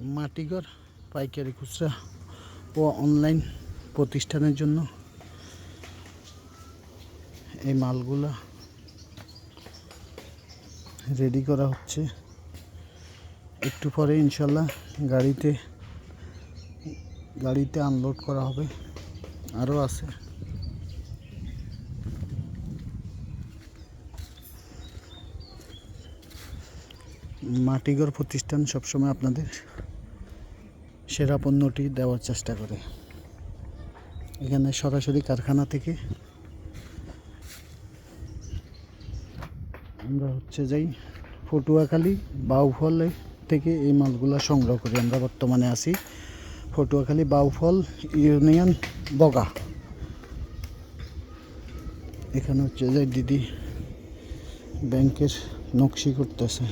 মাটিঘর, পাইকারি খুচরা ও অনলাইন প্রতিষ্ঠানের জন্য এই মালগুলা রেডি করা হচ্ছে। একটু পরে ইনশাল্লাহ গাড়িতে গাড়িতে আনলোড করা হবে। আরও আছে। মাটিঘর প্রতিষ্ঠান সবসময় আপনাদের সেরা পণ্যটি দেওয়ার চেষ্টা করে। এখানে সরাসরি কারখানা থেকে আমরা হচ্ছে যাই পটুয়াখালী বাউফল থেকে এই মালগুলা সংগ্রহ করি। আমরা বর্তমানে আছি পটুয়াখালী বাউফল ইউনিয়ন বগা। এখানে হচ্ছে যাই দিদি ব্যাংকের নকশি করতেছে।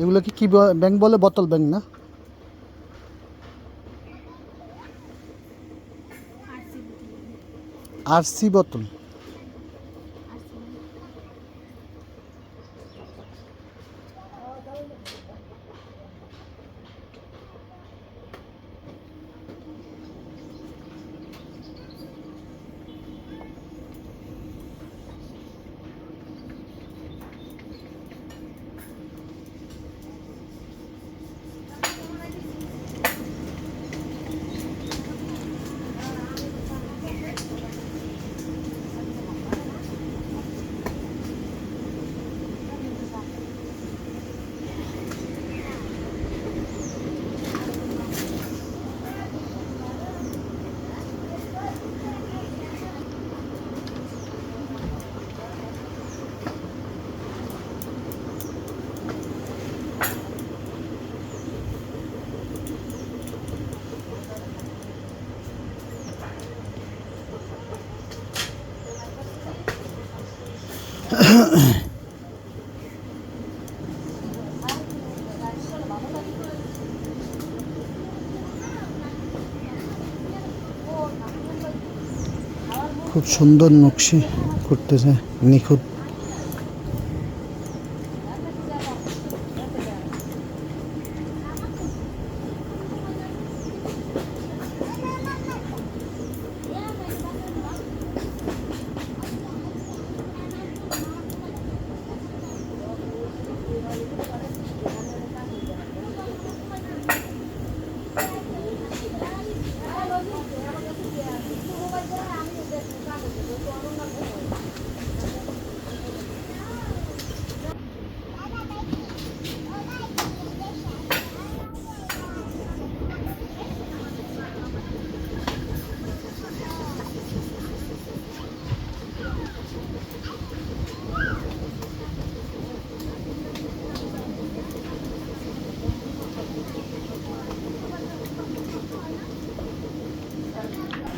এগুলো কি কি ব্যাংক বলে? বোতল ব্যাংক না? আরসি বোতল। খুব সুন্দর নকশি করতেছে নিখুঁত।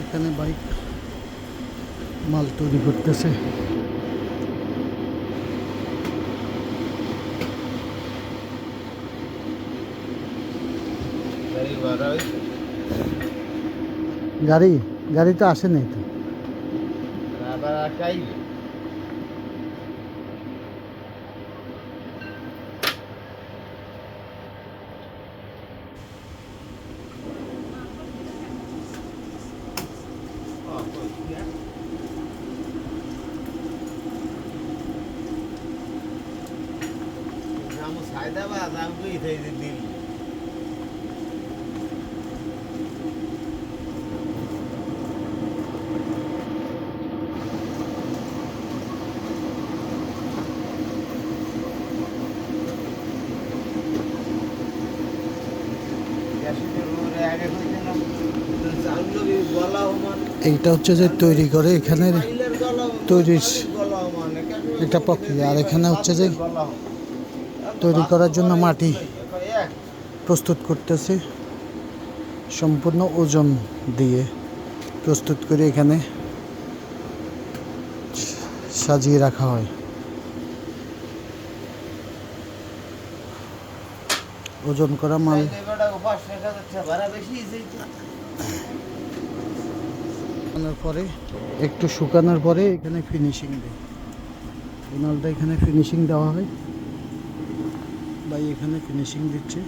এখানে বাইক মাল তৈরি করতেছে। গাড়ি গাড়ি তো আসেনি তো। সায়দাবাদ আমি দিল্লি। এইটা হচ্ছে যে তৈরি করে এখানে তৈরির একটা প্রক্রিয়া। আর এখানে হচ্ছে যে তৈরি করার জন্য মাটি প্রস্তুত করতেছি। সম্পূর্ণ ওজন দিয়ে প্রস্তুত করে এখানে সাজিয়ে রাখা হয়। ওজন করা মাল পরে, একটু শুকানোর পরে এখানে ফিনিশিং দেয়। মালটা এখানে ফিনিশিং দেওয়া হয়। ভাই এখানে ফিনিশিং দিচ্ছে।